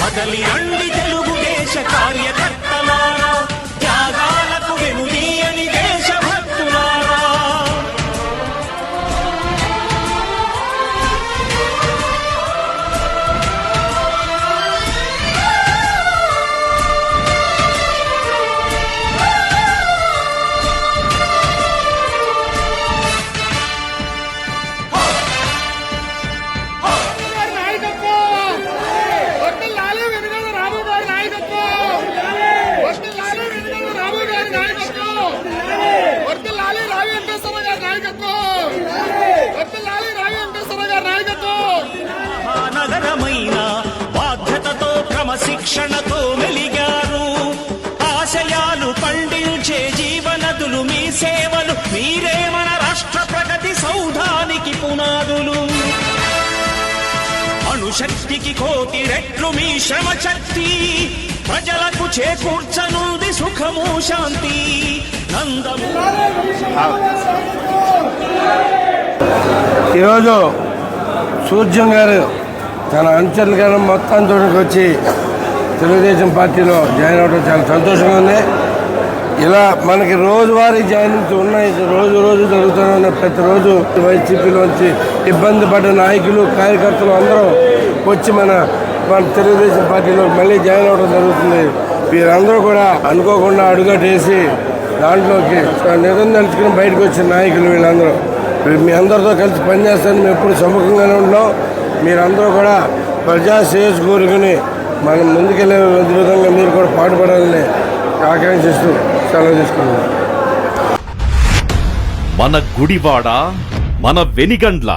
కదలి అండి క్రమశిక్షణతో మెలిగారు. ఆశయాలు పండించే జీవనదులు మీ సేవలు మీరే మన రాష్ట్ర ప్రగతి సౌధానికి పునాదులు. అణుశక్తికి కోటి రెట్లు మీ శ్రమ శక్తి ప్రజలకు చేకూర్చనుంది సుఖము శాంతి. నందము. ఈరోజు సూర్యం గారు తన అంచెల మొత్తం తోడికి వచ్చి తెలుగుదేశం పార్టీలో జాయిన్ అవ్వడం చాలా సంతోషంగా ఉంది. ఇలా మనకి రోజువారీ జాయినింగ్స్ ఉన్నాయి. రోజు రోజు జరుగుతూనే ఉన్నాయి. ప్రతిరోజు వైసీపీలోంచి ఇబ్బంది పడ్డ నాయకులు కార్యకర్తలు అందరూ వచ్చి మన మన తెలుగుదేశం పార్టీలో మళ్ళీ జాయిన్ అవ్వడం జరుగుతుంది. వీరందరూ కూడా అనుకోకుండా అడుగటేసి దాంట్లోకి నిజం తెలుసుకుని బయటకు వచ్చిన నాయకులు వీళ్ళందరూ. మీ- అందరితో కలిసి పనిచేస్తాను. మేము ఎప్పుడు సముఖంగానే ఉంటాం మీరందరూ కూడా ప్రజా శ్రేయస్ కోరుకుని మనం ముందుకెళ్ళే విధంగా మీరు కూడా పాటుపడాలని ఆకాంక్షిస్తూ సెలవు తీసుకున్నాం మన గుడివాడ మన వెనిగండ్ల.